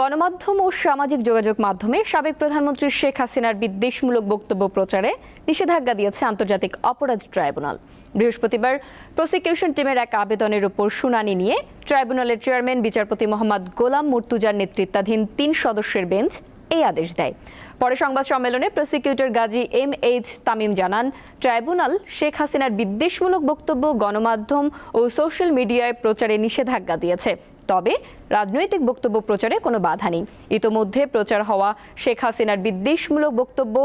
গণমাধ্যম ও সামাজিক যোগাযোগ মাধ্যমে সাবেক প্রধানমন্ত্রী শেখ হাসিনার বিদ্বেষমূলক বক্তব্য প্রচারে নিষেধাজ্ঞা দিয়েছে আন্তর্জাতিক অপরাধ ট্রাইব্যুনাল। বৃহস্পতিবার প্রসিকিউশন টিমের এক আবেদনের উপর শুনানি নিয়ে ট্রাইব্যুনালের চেয়ারম্যান, বিচারপতি মোহাম্মদ গোলাম মুর্তুজার নেতৃত্বাধীন তিন সদস্যের বেঞ্চ এই আদেশ দেয়। পরে সংবাদ সম্মেলনে prosecutor Gazi M H Tamim জানান, ট্রাইব্যুনাল শেখ হাসিনার বিদ্বেষমূলক বক্তব্য, গণমাধ্যম ও সোশ্যাল মিডিয়ায় প্রচারে নিষেধাজ্ঞা দিয়েছে। তবে রাজনৈতিক বক্তব্য প্রচারে কোনো বাধা নেই। ইতোমধ্যে প্রচার হওয়া শেখ হাসিনার বিদ্বেষমূলক বক্তব্য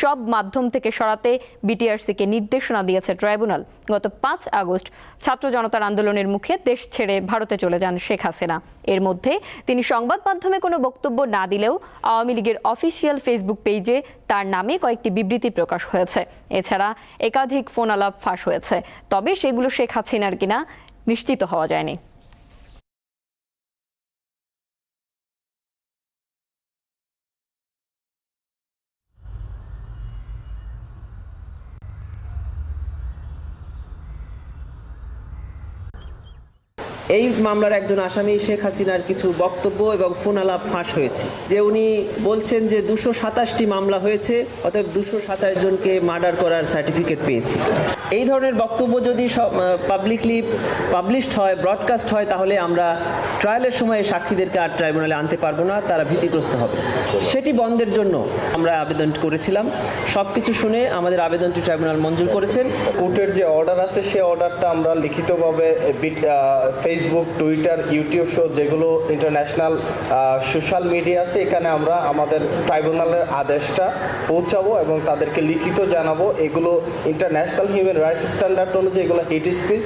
সব মাধ্যম থেকে সরাতে বিটিআরসিকে নির্দেশনা দিয়েছে ট্রাইব্যুনাল। গত পাঁচ আগস্ট ছাত্র জনতার আন্দোলনের মুখে দেশ ছেড়ে ভারতে চলে যান শেখ হাসিনা। এর মধ্যে তিনি সংবাদ মাধ্যমে কোনো বক্তব্য না দিলেও আওয়ামী লীগের অফিসিয়াল ফেসবুক পেজে তার নামে কয়েকটি বিবৃতি প্রকাশ হয়েছে। এছাড়া একাধিক ফোন আলাপ ফাঁস হয়েছে। তবে সেগুলো শেখ হাসিনার কিনা নিশ্চিত হওয়া যায়নি। এই মামলার একজন আসামি শেখ হাসিনার কিছু বক্তব্য এবং ফোনালাপ ফাঁস হয়েছে। যে উনি বলছেন যে দুশো সাতাশটি মামলা হয়েছে, অতএব দুশো সাতাশ জনকে মার্ডার করার সার্টিফিকেট পেয়েছি। এই ধরনের বক্তব্য যদি পাবলিকলি পাবলিশড হয় ব্রডকাস্ট হয়, তাহলে আমরা ট্রায়ালের সময় সাক্ষীদেরকে আর ট্রাইব্যুনালে আনতে পারব না, তারা ভীতিগ্রস্ত হবে। সেটি বন্ধের জন্য আমরা আবেদন করেছিলাম। সব কিছু শুনে আমাদের আবেদনটি ট্রাইব্যুনাল মঞ্জুর করেছেন। কোর্টের যে অর্ডার আছে সেই অর্ডারটা আমরা লিখিতভাবে ফেসবুক টুইটার ইউটিউব শো যেগুলো ইন্টারন্যাশনাল সোশ্যাল মিডিয়া আছে, এখানে আমরা আমাদের ট্রাইব্যুনালের আদেশটা পৌঁছাবো এবং তাদেরকে লিখিত জানাব। এগুলো ইন্টারন্যাশনাল হিউম্যান রাইটস স্ট্যান্ডার্ড অনুযায়ী এগুলো হেট স্পিচ